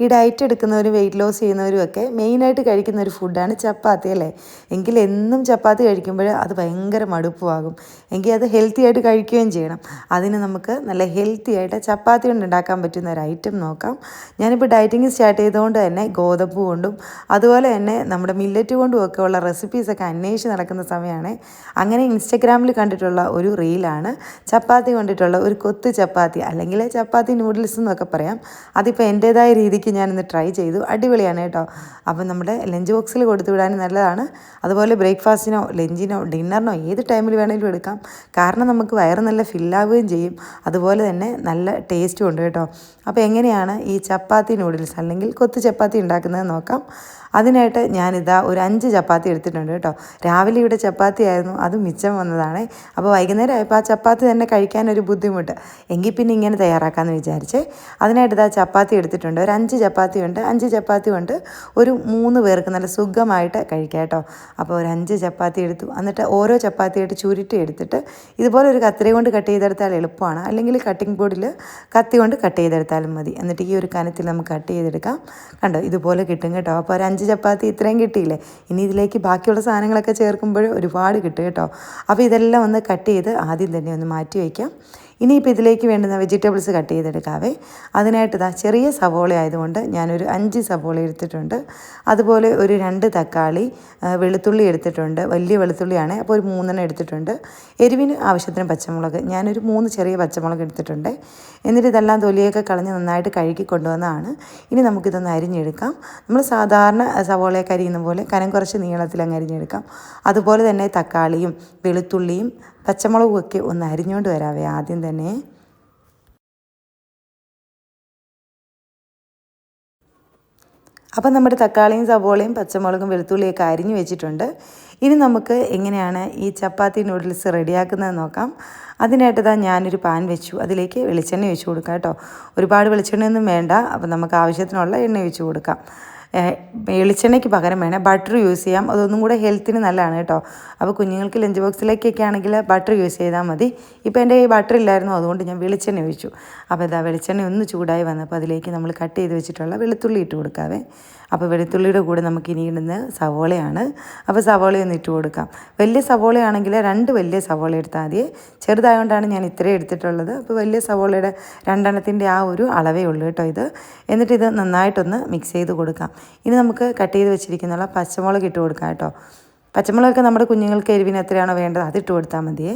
ഈ diet എടുക്കുന്നവരും weight loss ചെയ്യുന്നവരും ഒക്കെ മെയിനായിട്ട് കഴിക്കുന്ന ഒരു ഫുഡാണ് ചപ്പാത്തി അല്ലേ? എങ്കിൽ എന്നും ചപ്പാത്തി കഴിക്കുമ്പോൾ അത് ഭയങ്കര മടുപ്പുമാകും. എങ്കിൽ അത് ഹെൽത്തി ആയിട്ട് കഴിക്കുകയും ചെയ്യണം. അതിന് നമുക്ക് നല്ല ഹെൽത്തി ആയിട്ട് ചപ്പാത്തി കൊണ്ട് ഉണ്ടാക്കാൻ പറ്റുന്ന ഒരു ഐറ്റം നോക്കാം. ഞാനിപ്പോൾ ഡയറ്റിങ് സ്റ്റാർട്ട് ചെയ്തുകൊണ്ട് തന്നെ ഗോതമ്പ് കൊണ്ടും അതുപോലെ തന്നെ നമ്മുടെ മില്ലറ്റ് കൊണ്ടും ഒക്കെ ഉള്ള റെസിപ്പീസൊക്കെ അന്വേഷിച്ച് നടക്കുന്ന സമയമാണ്. അങ്ങനെ ഇൻസ്റ്റഗ്രാമിൽ കണ്ടിട്ടുള്ള ഒരു റീലാണ് ചപ്പാത്തി കൊണ്ടിട്ടുള്ള ഒരു കൊത്ത് ചപ്പാത്തി അല്ലെങ്കിൽ ചപ്പാത്തി നൂഡിൽസ് എന്നൊക്കെ പറയാം. അതിപ്പോൾ എന്റേതായ രീതിക്ക് ഞാനിന്ന് ട്രൈ ചെയ്തു. അടിപൊളിയാണ് കേട്ടോ. അപ്പം നമ്മുടെ ലഞ്ച് ബോക്സിൽ കൊടുത്തു വിടാനും നല്ലതാണ്. അതുപോലെ ബ്രേക്ക്ഫാസ്റ്റിനോ ലഞ്ചിനോ ഡിന്നറിനോ ഏത് ടൈമിൽ വേണമെങ്കിലും എടുക്കാം. കാരണം നമുക്ക് വയറ് നല്ല ഫില്ലാവുകയും ചെയ്യും. അതുപോലെ തന്നെ നല്ല ടേസ്റ്റും ഉണ്ട് കേട്ടോ. അപ്പോൾ എങ്ങനെയാണ് ഈ ചപ്പാത്തി നൂഡിൽസ് അല്ലെങ്കിൽ കൊത്തു ചപ്പാത്തി ഉണ്ടാക്കുന്നത് നോക്കാം. അതിനായിട്ട് ഞാനിതാ ഒരു അഞ്ച് ചപ്പാത്തി എടുത്തിട്ടുണ്ട് കേട്ടോ. രാവിലെ ഇവിടെ ചപ്പാത്തി ആയിരുന്നു അത് മിച്ചം വന്നതാണ്. അപ്പോൾ വൈകുന്നേരം ആയപ്പോൾ ആ ചപ്പാത്തി തന്നെ കഴിക്കാൻ ഒരു ബുദ്ധിമുട്ട്. എങ്കിൽ പിന്നെ ഇങ്ങനെ തയ്യാറാക്കാമെന്ന് വിചാരിച്ചേ അതിനായിട്ട് ഇതാ ചപ്പാത്തി എടുത്തിട്ടുണ്ട്. ഒരു അഞ്ച് ചപ്പാത്തി ഉണ്ട് അഞ്ച് ചപ്പാത്തി കൊണ്ട് ഒരു മൂന്ന് പേർക്ക് നല്ല സുഖമായിട്ട് കഴിക്കാം കേട്ടോ. അപ്പോൾ ഒരു അഞ്ച് ചപ്പാത്തി എടുത്തു. എന്നിട്ട് ഓരോ ചപ്പാത്തിയായിട്ട് ചുരുട്ടി എടുത്തിട്ട് ഇതുപോലെ ഒരു കത്തിരി കൊണ്ട് കട്ട് ചെയ്തെടുത്താൽ എളുപ്പമാണ്. അല്ലെങ്കിൽ കട്ടിംഗ് ബോർഡിൽ കത്തി കൊണ്ട് കട്ട് ചെയ്തെടുത്താലും മതി. എന്നിട്ട് ഈ ഒരു കനത്തിൽ നമുക്ക് കട്ട് ചെയ്തെടുക്കാം. കണ്ടോ? ഇതുപോലെ കിട്ടും കേട്ടോ. അപ്പോൾ ഒരു അഞ്ച് ചപ്പാത്തി ഇത്രയും കിട്ടിയില്ലേ? ഇനി ഇതിലേക്ക് ബാക്കിയുള്ള സാധനങ്ങളൊക്കെ ചേർക്കുമ്പോൾ ഒരുപാട് കിട്ടും കേട്ടോ. അപ്പോൾ ഇതെല്ലാം ഒന്ന് കട്ട് ചെയ്ത് ആദ്യം തന്നെ ഒന്ന് മാറ്റി വയ്ക്കാം. ഇനിയിപ്പോൾ ഇതിലേക്ക് വേണ്ടുന്ന വെജിറ്റബിൾസ് കട്ട് ചെയ്തെടുക്കാവേ. അതിനായിട്ട് ഇതാ ചെറിയ സവോള ആയതുകൊണ്ട് ഞാനൊരു അഞ്ച് സവോള എടുത്തിട്ടുണ്ട്. അതുപോലെ ഒരു രണ്ട് തക്കാളി വെളുത്തുള്ളി എടുത്തിട്ടുണ്ട്. വലിയ വെളുത്തുള്ളിയാണ്. അപ്പോൾ ഒരു മൂന്നെണ്ണം എടുത്തിട്ടുണ്ട്. എരിവിന് ആവശ്യത്തിന് പച്ചമുളക്. ഞാനൊരു മൂന്ന് ചെറിയ പച്ചമുളക് എടുത്തിട്ടുണ്ട്. എന്നിട്ട് ഇതെല്ലാം തൊലിയൊക്കെ കളഞ്ഞ് നന്നായിട്ട് കഴുകി കൊണ്ടുവന്നതാണ്. ഇനി നമുക്കിതൊന്ന് അരിഞ്ഞെടുക്കാം. നമ്മൾ സാധാരണ സവോളയൊക്കെ അരിയുന്ന പോലെ കനം കുറച്ച് നീളത്തിൽ അങ്ങ് അരിഞ്ഞെടുക്കാം. അതുപോലെ തന്നെ തക്കാളിയും വെളുത്തുള്ളിയും പച്ചമുളകും ഒക്കെ ഒന്ന് അരിഞ്ഞുകൊണ്ട് വരാവേ ആദ്യം തന്നെ. അപ്പം നമ്മുടെ തക്കാളിയും സവോളയും പച്ചമുളകും വെളുത്തുള്ളിയൊക്കെ അരിഞ്ഞു വെച്ചിട്ടുണ്ട്. ഇനി നമുക്ക് എങ്ങനെയാണ് ഈ ചപ്പാത്തി നൂഡിൽസ് റെഡിയാക്കുന്നത് നോക്കാം. അതിനായിട്ട് തന്നെ ഞാനൊരു പാൻ വെച്ചു. അതിലേക്ക് വെളിച്ചെണ്ണ ഒഴിച്ച് കൊടുക്കാം കേട്ടോ. ഒരുപാട് വെളിച്ചെണ്ണയൊന്നും വേണ്ട. അപ്പം നമുക്ക് ആവശ്യത്തിനുള്ള എണ്ണ ഒഴിച്ച് കൊടുക്കാം. വെളിച്ചെണ്ണയ്ക്ക് പകരം വേണേൽ ബട്ടർ യൂസ് ചെയ്യാം. അതൊന്നും കൂടെ ഹെൽത്തിന് നല്ലതാണ് കേട്ടോ. അപ്പോൾ കുഞ്ഞുങ്ങൾക്ക് ലഞ്ച് ബോക്സിലേക്കൊക്കെ ആണെങ്കിൽ ബട്ടർ യൂസ് ചെയ്താൽ മതി. ഇപ്പോൾ എന്റെ ഈ ബട്ടർ ഇല്ലായിരുന്നു. അതുകൊണ്ട് ഞാൻ വെളിച്ചെണ്ണ ഒഴിച്ചു. അപ്പോൾ ഇതാ വെളിച്ചെണ്ണ ഒന്ന് ചൂടായി വന്നപ്പോൾ അതിലേക്ക് നമ്മൾ കട്ട് ചെയ്ത് വെച്ചിട്ടുള്ള വെളുത്തുള്ളി ഇട്ട് കൊടുക്കാവേ. അപ്പോൾ വെളുത്തുള്ളിയുടെ കൂടെ നമുക്ക് ഇനി ഇടുന്ന സവോളയാണ്. അപ്പോൾ ഒന്ന് ഇട്ട് കൊടുക്കാം. വലിയ സവോളയാണെങ്കിൽ രണ്ട് വലിയ സവോള എടുത്താൽ മതി. ചെറുതായതുകൊണ്ടാണ് ഞാൻ ഇത്രയും എടുത്തിട്ടുള്ളത്. അപ്പോൾ വലിയ സവോളയുടെ രണ്ടെണ്ണത്തിന്റെ ആ ഒരു അളവേ ഉള്ളൂ കേട്ടോ ഇത്. എന്നിട്ട് ഇത് നന്നായിട്ടൊന്ന് മിക്സ് ചെയ്ത് കൊടുക്കാം. ഇനി നമുക്ക് കട്ട് ചെയ്ത് വെച്ചിരിക്കുന്ന പച്ചമുളക് ഇട്ട് കൊടുക്കാം കേട്ടോ. പച്ചമുളകൊക്കെ നമ്മുടെ കുഞ്ഞുങ്ങൾക്ക് എരിവിന് എത്രയാണോ വേണ്ടത് അതിട്ട് കൊടുത്താൽ മതിയേ.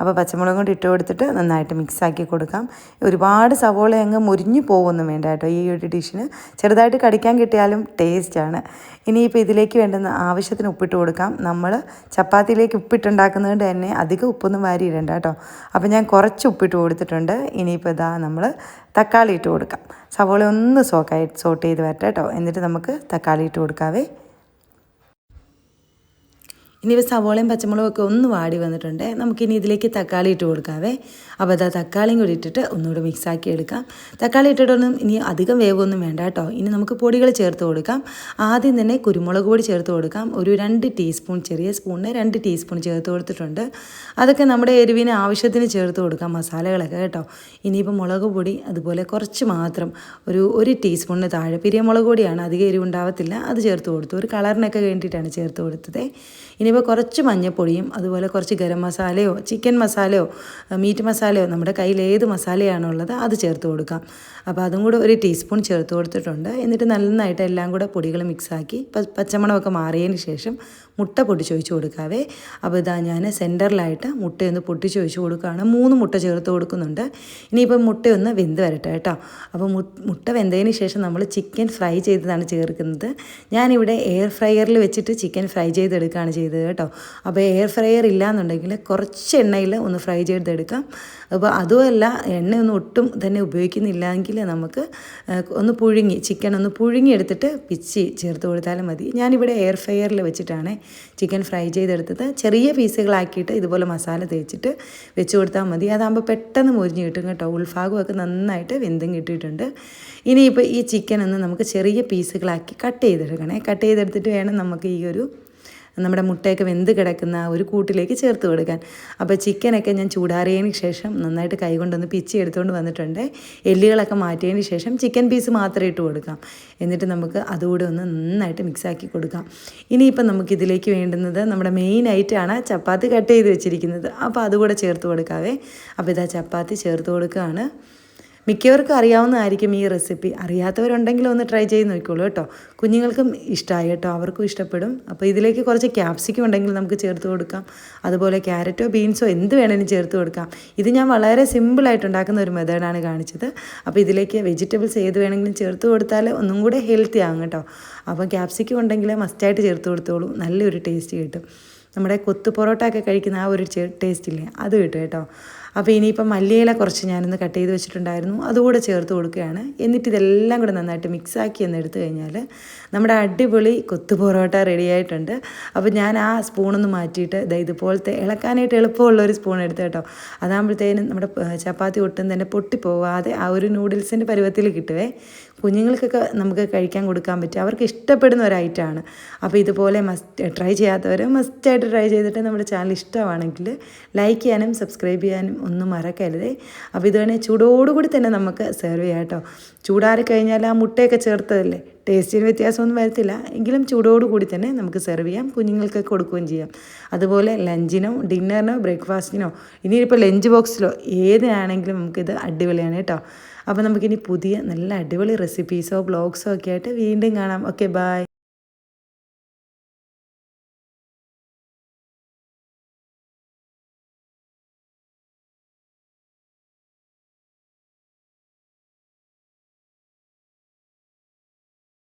അപ്പോൾ പച്ചമുളക് കൊണ്ട് ഇട്ട് കൊടുത്തിട്ട് നന്നായിട്ട് മിക്സാക്കി കൊടുക്കാം. ഒരുപാട് സവോള അങ്ങ് മുരിഞ്ഞു പോകുമൊന്നും വേണ്ട കേട്ടോ ഈ ഒരു ഡിഷിന് ചെറുതായിട്ട് കടിക്കാൻ കിട്ടിയാലും ടേസ്റ്റാണ് ഇനിയിപ്പോൾ ഇതിലേക്ക് വേണ്ടുന്ന ആവശ്യത്തിന് ഉപ്പിട്ട് കൊടുക്കാം. നമ്മൾ ചപ്പാത്തിയിലേക്ക് ഉപ്പിട്ടുണ്ടാക്കുന്നതുകൊണ്ട് തന്നെ അധികം ഉപ്പൊന്നും വാരി ഇടണ്ട കേട്ടോ. അപ്പോൾ ഞാൻ കുറച്ച് ഉപ്പിട്ട് കൊടുത്തിട്ടുണ്ട്. ഇനിയിപ്പോൾ ഇതാ നമ്മൾ തക്കാളി ഇട്ട് കൊടുക്കാം. സവോള ഒന്ന് സോക്കായി സോട്ട് ചെയ്ത് വരട്ടെ കേട്ടോ. എന്നിട്ട് നമുക്ക് തക്കാളി ഇട്ട് കൊടുക്കാവേ. ഇനി സവോളയും പച്ചമുളകും ഒക്കെ ഒന്ന് വാടി വന്നിട്ടുണ്ട്. നമുക്കിനി ഇതിലേക്ക് തക്കാളി ഇട്ട് കൊടുക്കാവേ. അപ്പോൾ അതാ തക്കാളിയും കൂടി ഇട്ടിട്ട് ഒന്നുകൂടി മിക്സാക്കി എടുക്കാം. തക്കാളി ഇട്ടിട്ടൊന്നും ഇനി അധികം വേവൊന്നും വേണ്ട കേട്ടോ. ഇനി നമുക്ക് പൊടികൾ ചേർത്ത് കൊടുക്കാം. ആദ്യം തന്നെ കുരുമുളക് പൊടി ചേർത്ത് കൊടുക്കാം. ഒരു രണ്ട് ടീസ്പൂൺ ചെറിയ സ്പൂണിന് രണ്ട് ടീസ്പൂൺ ചേർത്ത് കൊടുത്തിട്ടുണ്ട്. അതൊക്കെ നമ്മുടെ എരിവിന് ആവശ്യത്തിന് ചേർത്ത് കൊടുക്കാം മസാലകളൊക്കെ കേട്ടോ. ഇനിയിപ്പോൾ മുളക് പൊടി അതുപോലെ കുറച്ച് മാത്രം ഒരു ഒരു ടീസ്പൂണിന് താഴെ പിരിയ മുളക് പൊടിയാണ് അധികം എരിവുണ്ടാവത്തില്ല അത് ചേർത്ത് കൊടുത്തു. ഒരു കളറിനൊക്കെ വേണ്ടിയിട്ടാണ് ചേർത്ത് കൊടുത്തത്. ഇനിയിപ്പോൾ കുറച്ച് മഞ്ഞൾപ്പൊടിയും അതുപോലെ കുറച്ച് ഗരം മസാലയോ ചിക്കൻ മസാലയോ മീറ്റ് മസാലയോ നമ്മുടെ കയ്യിൽ ഏത് മസാലയാണോ ഉള്ളത് അത് ചേർത്ത് കൊടുക്കാം. അപ്പോൾ അതും കൂടെ ഒരു ടീസ്പൂൺ ചേർത്ത് കൊടുത്തിട്ടുണ്ട്. എന്നിട്ട് നന്നായിട്ട് എല്ലാം കൂടെ പൊടികൾ മിക്സാക്കി പച്ചമണമൊക്കെ മാറിയതിന് ശേഷം മുട്ട പൊട്ടിച്ച് ഒഴിച്ച് കൊടുക്കാവേ. അപ്പോൾ ഇതാ ഞാൻ സെന്ററിലായിട്ട് മുട്ടയൊന്ന് പൊട്ടിച്ച് ഒഴിച്ച് കൊടുക്കുകയാണ്. മൂന്ന് മുട്ട ചേർത്ത് കൊടുക്കുന്നുണ്ട്. ഇനിയിപ്പോൾ മുട്ടയൊന്ന് വെന്ത് വരട്ടെ കേട്ടോ. അപ്പോൾ മുട്ട വെന്തതിന് ശേഷം നമ്മൾ ചിക്കൻ ഫ്രൈ ചെയ്തതാണ് ചേർക്കുന്നത്. ഞാനിവിടെ എയർ ഫ്രയറിൽ വെച്ചിട്ട് ചിക്കൻ ഫ്രൈ ചെയ്തെടുക്കുകയാണ് ചെയ്തത്. കേട്ടോ. അപ്പോൾ എയർ ഫ്രയർ ഇല്ലാന്നുണ്ടെങ്കിൽ കുറച്ച് എണ്ണയിൽ ഒന്ന് ഫ്രൈ ചെയ്തെടുക്കാം. അപ്പോൾ അതുമല്ല എണ്ണയൊന്നും ഒട്ടും തന്നെ ഉപയോഗിക്കുന്നില്ലെങ്കിൽ നമുക്ക് ഒന്ന് പുഴുങ്ങി ചിക്കൻ ഒന്ന് പുഴുങ്ങി എടുത്തിട്ട് പിച്ചി ചേർത്ത് കൊടുത്താലും മതി. ഞാനിവിടെ എയർ ഫ്രയറിൽ വെച്ചിട്ടാണ് ചിക്കൻ ഫ്രൈ ചെയ്തെടുത്തത്. ചെറിയ പീസുകളാക്കിയിട്ട് ഇതുപോലെ മസാല തേച്ചിട്ട് വെച്ച് കൊടുത്താൽ മതി. അതാകുമ്പോൾ പെട്ടെന്ന് മുരിഞ്ഞ് കിട്ടും കേട്ടോ. ഉൾഭാഗമൊക്കെ നന്നായിട്ട് വെന്തും കിട്ടിയിട്ടുണ്ട്. ഇനിയിപ്പോൾ ഈ ചിക്കൻ ഒന്ന് നമുക്ക് ചെറിയ പീസുകളാക്കി കട്ട് ചെയ്തെടുക്കണേ. കട്ട് ചെയ്തെടുത്തിട്ട് വേണം നമുക്ക് ഈ ഒരു നമ്മുടെ മുട്ടയൊക്കെ വെന്ത് കിടക്കുന്ന ഒരു കൂട്ടിലേക്ക് ചേർത്ത് കൊടുക്കാൻ. അപ്പോൾ ചിക്കനൊക്കെ ഞാൻ ചൂടാറിയതിന് ശേഷം നന്നായിട്ട് കൈകൊണ്ടൊന്ന് പിച്ചി എടുത്തുകൊണ്ട് വന്നിട്ടുണ്ട്. എല്ലുകളൊക്കെ മാറ്റിയതിന് ശേഷം ചിക്കൻ പീസ് മാത്രമേ ഇട്ട് കൊടുക്കാം. എന്നിട്ട് നമുക്ക് അതുകൂടെ ഒന്ന് നന്നായിട്ട് മിക്സാക്കി കൊടുക്കാം. ഇനിയിപ്പം നമുക്ക് ഇതിലേക്ക് വേണ്ടുന്നത് നമ്മുടെ മെയിൻ ആയിട്ടാണ് ചപ്പാത്തി കട്ട് ചെയ്ത് വെച്ചിരിക്കുന്നത്. അപ്പോൾ അതുകൂടെ ചേർത്ത് കൊടുക്കാവേ. അപ്പോൾ ഇതാ ചപ്പാത്തി ചേർത്ത് കൊടുക്കുകയാണ്. മിക്കവർക്കും അറിയാവുന്നതായിരിക്കും ഈ റെസിപ്പി. അറിയാത്തവരുണ്ടെങ്കിൽ ഒന്ന് ട്രൈ ചെയ്ത് നോക്കിക്കോളൂ കേട്ടോ. കുഞ്ഞുങ്ങൾക്കും ഇഷ്ടമായി കേട്ടോ. അവർക്കും ഇഷ്ടപ്പെടും. അപ്പോൾ ഇതിലേക്ക് കുറച്ച് ക്യാപ്സിക്കം ഉണ്ടെങ്കിൽ നമുക്ക് ചേർത്ത് കൊടുക്കാം. അതുപോലെ ക്യാരറ്റോ ബീൻസോ എന്ത് വേണമെങ്കിലും ചേർത്ത് കൊടുക്കാം. ഇത് ഞാൻ വളരെ സിമ്പിളായിട്ട് ഉണ്ടാക്കുന്ന ഒരു മെത്തേഡാണ് കാണിച്ചത്. അപ്പോൾ ഇതിലേക്ക് വെജിറ്റബിൾസ് ഏത് വേണമെങ്കിലും ചേർത്ത് കൊടുത്താൽ ഒന്നും കൂടെ ഹെൽത്തി ആകും കേട്ടോ. അപ്പോൾ ക്യാപ്സിക്കം ഉണ്ടെങ്കിൽ മസ്റ്റായിട്ട് ചേർത്ത് കൊടുത്തോളൂ. നല്ലൊരു ടേസ്റ്റ് കിട്ടും. നമ്മുടെ കൊത്തു പൊറോട്ട ഒക്കെ കഴിക്കുന്ന ആ ഒരു ടേസ്റ്റ് ഇല്ലേ? അത് കിട്ടും കേട്ടോ. അപ്പോൾ ഇനിയിപ്പം മല്ലിയില കുറച്ച് ഞാനൊന്ന് കട്ട് ചെയ്ത് വെച്ചിട്ടുണ്ടായിരുന്നു. അതുകൂടെ ചേർത്ത് കൊടുക്കുകയാണ്. എന്നിട്ട് ഇതെല്ലാം കൂടെ നന്നായിട്ട് മിക്സാക്കി എന്ന് എടുത്തു കഴിഞ്ഞാൽ നമ്മുടെ അടിപൊളി കൊത്തു പൊറോട്ട റെഡി ആയിട്ടുണ്ട്. അപ്പോൾ ഞാൻ ആ സ്പൂണൊന്ന് മാറ്റിയിട്ട് ദേ ഇതുപോലത്തെ ഇളക്കാനായിട്ട് എളുപ്പമുള്ള ഒരു സ്പൂൺ എടുത്ത് കേട്ടോ. അതാകുമ്പോഴത്തേനും നമ്മുടെ ചപ്പാത്തി ഒട്ടും തന്നെ പൊട്ടിപ്പോവാതെ ആ ഒരു നൂഡിൽസിന്റെ പരുവത്തിൽ കിട്ടുവേ. കുഞ്ഞുങ്ങൾക്കൊക്കെ നമുക്ക് കഴിക്കാൻ കൊടുക്കാൻ പറ്റും. അവർക്ക് ഇഷ്ടപ്പെടുന്ന ഒരു ഐറ്റമാണ് അപ്പോൾ ഇതുപോലെ മസ്റ്റ് ട്രൈ ചെയ്യാത്തവർ മസ്റ്റായിട്ട് ട്രൈ ചെയ്തിട്ട് നമ്മുടെ ചാനൽ ഇഷ്ടമാണെങ്കിൽ ലൈക്ക് ചെയ്യാനും സബ്സ്ക്രൈബ് ചെയ്യാനും ഒന്നും മറക്കരുതേ. അപ്പോൾ ഇത് ചൂടോടുകൂടി തന്നെ നമുക്ക് സെർവ് ചെയ്യാം കേട്ടോ. ചൂടാറി കഴിഞ്ഞാൽ ആ മുട്ടയൊക്കെ ചേർത്തതല്ലേ? ടേസ്റ്റിന് വ്യത്യാസമൊന്നും വരത്തില്ല. എങ്കിലും ചൂടോടുകൂടി തന്നെ നമുക്ക് സെർവ് ചെയ്യാം കുഞ്ഞുങ്ങൾക്കൊക്കെ കൊടുക്കുകയും ചെയ്യാം. അതുപോലെ ലഞ്ചിനോ ഡിന്നറിനോ ബ്രേക്ക്ഫാസ്റ്റിനോ ഇനിയിപ്പോൾ ലഞ്ച് ബോക്സിലോ ഏതിനാണെങ്കിലും നമുക്കിത് അടിപൊളിയാണ് കേട്ടോ. അപ്പോൾ നമുക്കിനി പുതിയ നല്ല അടിപൊളി റെസിപ്പീസോ ബ്ലോഗ്സോ ഒക്കെ ആയിട്ട് വീണ്ടും കാണാം. Okay bye